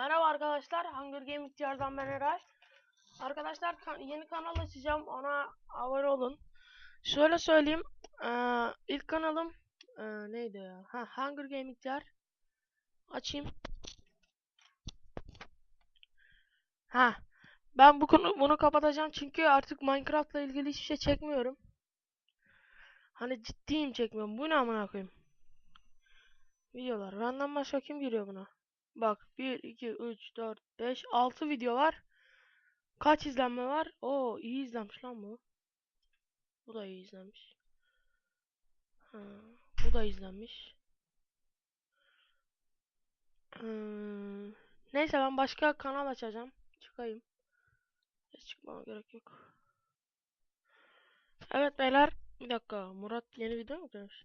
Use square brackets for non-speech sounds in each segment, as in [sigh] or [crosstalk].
Merhaba arkadaşlar, Hunger Games Diyar'dan ben Eray. Arkadaşlar kan- yeni kanal açacağım, ona abone olun. Şöyle söyleyeyim, eee, ilk kanalım eee, neydi ya? Ha, Hunger Games Diyar. Açayım. Ha, ben bu konu bunu kapatacağım çünkü artık Minecraft'la ilgili hiçbir şey çekmiyorum. Hani ciddiyim çekmiyorum. Bu ne amına koyayım? Videolar. Benden başka kim giriyor buna? Bak 1, 2, 3, 4, 5, 6 video var. Kaç izlenme var? Oo iyi izlenmiş lan bu. Bu da iyi izlenmiş. Ha, bu da izlenmiş. Hmm, neyse ben başka kanal açacağım. Çıkayım. Hiç çıkmama gerek yok. Evet beyler. Bir dakika. Murat yeni video mu koymuş?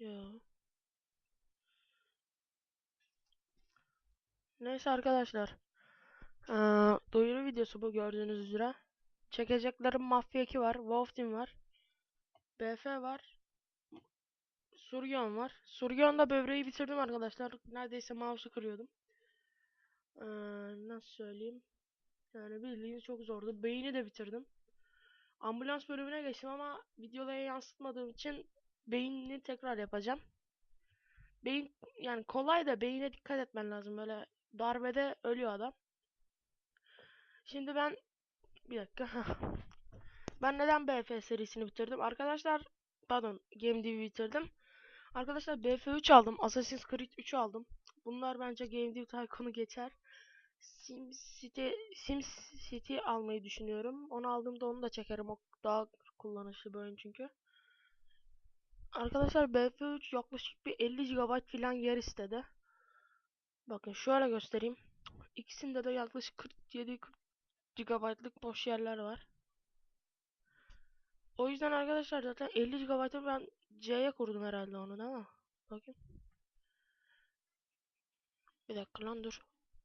Ya. Neyse arkadaşlar. Ee, duyuru videosu bu gördüğünüz üzere. Çekeceklerim Mafya 2 var. Wolf Team var. BF var. Surgeon var. Surgeon'da böbreği bitirdim arkadaşlar. Neredeyse mouse'u kırıyordum. Ee, nasıl söyleyeyim? Yani bildiğiniz çok zordu. Beyni de bitirdim. Ambulans bölümüne geçtim ama videoya yansıtmadığım için beynini tekrar yapacağım. Beyin yani kolay da beyine dikkat etmen lazım. Böyle darbede ölüyor adam. Şimdi ben bir dakika. [laughs] ben neden BF serisini bitirdim? Arkadaşlar pardon Game Dev bitirdim. Arkadaşlar BF3 aldım. Assassin's Creed 3 aldım. Bunlar bence Game Dev Tycoon'u geçer. SimCity SimCity almayı düşünüyorum. Onu aldığımda onu da çekerim. O daha kullanışlı bir oyun çünkü. Arkadaşlar BF3 yaklaşık bir 50 GB falan yer istedi. Bakın şöyle göstereyim. İkisinde de yaklaşık 47 GB'lık boş yerler var. O yüzden arkadaşlar zaten 50 GB'ı ben C'ye kurdum herhalde onu değil mi? Bakayım. Bir dakika lan dur.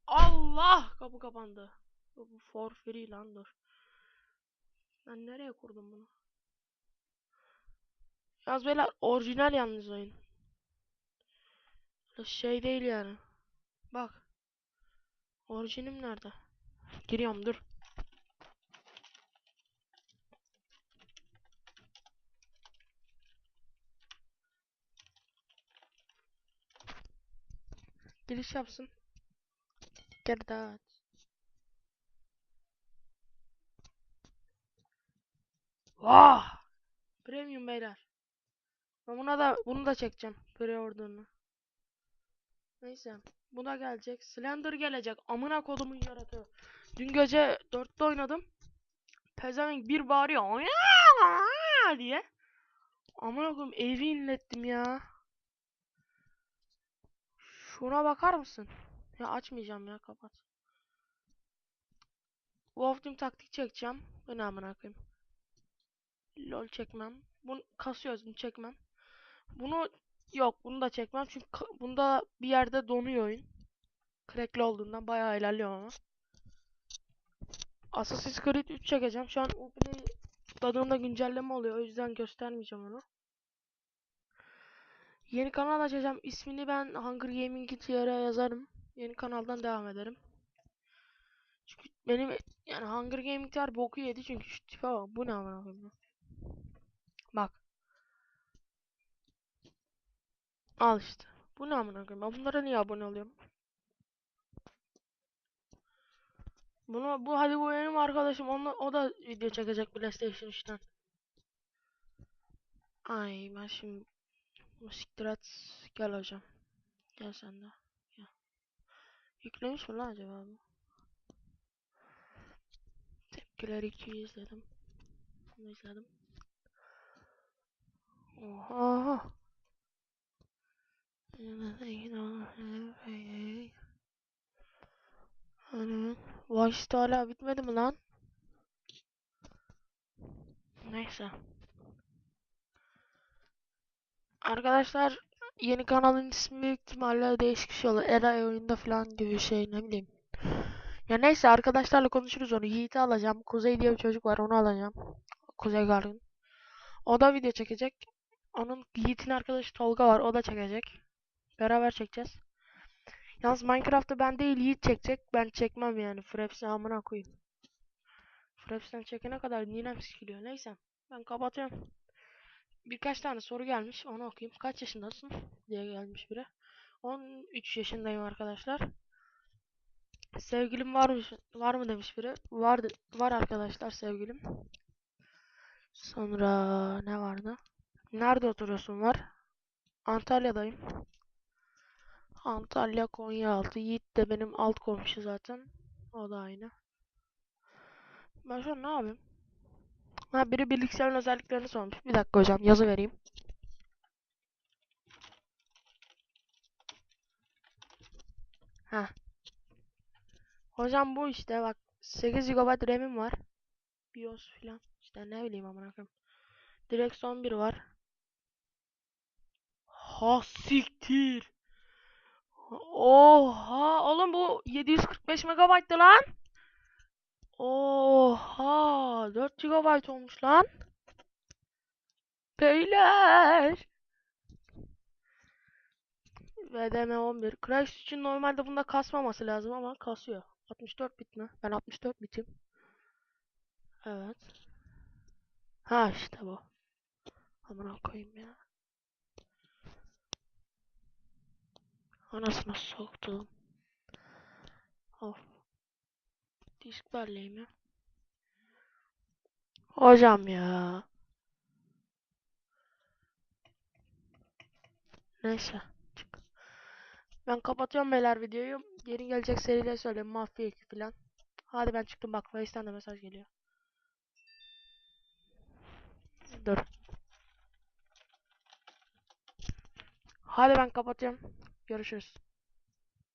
Allah! Kapı kapandı. Bu for free lan dur. Ben nereye kurdum bunu? Yaz beyler orijinal yalnız oyun. Şey değil yani. Bak. Orijinim nerede? [laughs] Giriyorum dur. Giriş yapsın. Get that. Vah! Premium beyler. Ben buna da bunu da çekeceğim. Pre-order'ını. Neyse. Bu da gelecek. Slender gelecek. Amına kodumun yaratığı. Dün gece 4'te oynadım. Pezevenk bir bağırıyor. Diye. Amına koyayım evi inlettim ya. Şuna bakar mısın? Ya açmayacağım ya kapat. Wolf Team taktik çekeceğim. Bu ne amına koyayım. LOL çekmem. Bunu kasıyoruz bunu çekmem. Bunu yok bunu da çekmem çünkü bunda bir yerde donuyor oyun. Crackli olduğundan bayağı ilerliyor ama. Assassin's Creed 3 çekeceğim. Şu an Uplay tadında güncelleme oluyor. O yüzden göstermeyeceğim onu. Yeni kanal açacağım. İsmini ben Hunger Gaming TR'ye yazarım. Yeni kanaldan devam ederim. Çünkü benim yani Hunger Gaming TR boku yedi çünkü şu tipe bak. Bu ne amına koyayım. Bak. Al işte. Bu ne amına koyayım. Ben bunlara niye abone oluyorum? Bunu bu hadi bu benim arkadaşım. Onunla, o da video çekecek PlayStation 3'ten. Ay ben şimdi siktir et. Gel hocam. Gel sen de. Gel. Yüklemiş mi lan acaba bu? Tepkiler 2'yi izledim. Bunu izledim. Oha. Watch hala bitmedi mi lan? Neyse. Arkadaşlar yeni kanalın ismi büyük ihtimalle değişik şey olur. Eray oyunda falan gibi şey ne bileyim. Ya neyse arkadaşlarla konuşuruz onu. Yiğit'i alacağım. Kuzey diye bir çocuk var onu alacağım. Kuzey Gargın. O da video çekecek. Onun Yiğit'in arkadaşı Tolga var o da çekecek. Beraber çekeceğiz. Yalnız Minecraft'ı ben değil Yiğit çekecek. Ben çekmem yani. Fraps'i amına koyayım. Fraps'ten çekene kadar ninem sikiliyor. Neyse. Ben kapatıyorum. Birkaç tane soru gelmiş. Onu okuyayım. Kaç yaşındasın? diye gelmiş biri. 13 yaşındayım arkadaşlar. Sevgilim var mı? Var mı demiş biri. Var var arkadaşlar sevgilim. Sonra ne vardı? Nerede oturuyorsun var? Antalya'dayım. Antalya Konyaaltı. Yiğit de benim alt komşu zaten. O da aynı. Ben şu an ne yapayım? Ha biri bilgisayarın özelliklerini sormuş. Bir dakika hocam yazı vereyim. Ha. Hocam bu işte bak 8 GB RAM'im var. BIOS filan. İşte ne bileyim amına koyayım. Direksiyon 1 var. Ha siktir. Oha oğlum bu 745 MB'tı lan. Oha 4 GB olmuş lan. Beyler. VDM 11. Crash için normalde bunda kasmaması lazım ama kasıyor. 64 bit mi? Ben 64 bitim. Evet. Ha işte bu. Amına koyayım ya. Anasını soktum. Of. Disk belleyim ya. Hocam ya. Neyse. Çık. Ben kapatıyorum beyler videoyu. Yeni gelecek serileri söyleyeyim. Mafya 2 falan. Hadi ben çıktım bak. Face'ten de mesaj geliyor. Dur. Hadi ben kapatıyorum. Görüşürüz.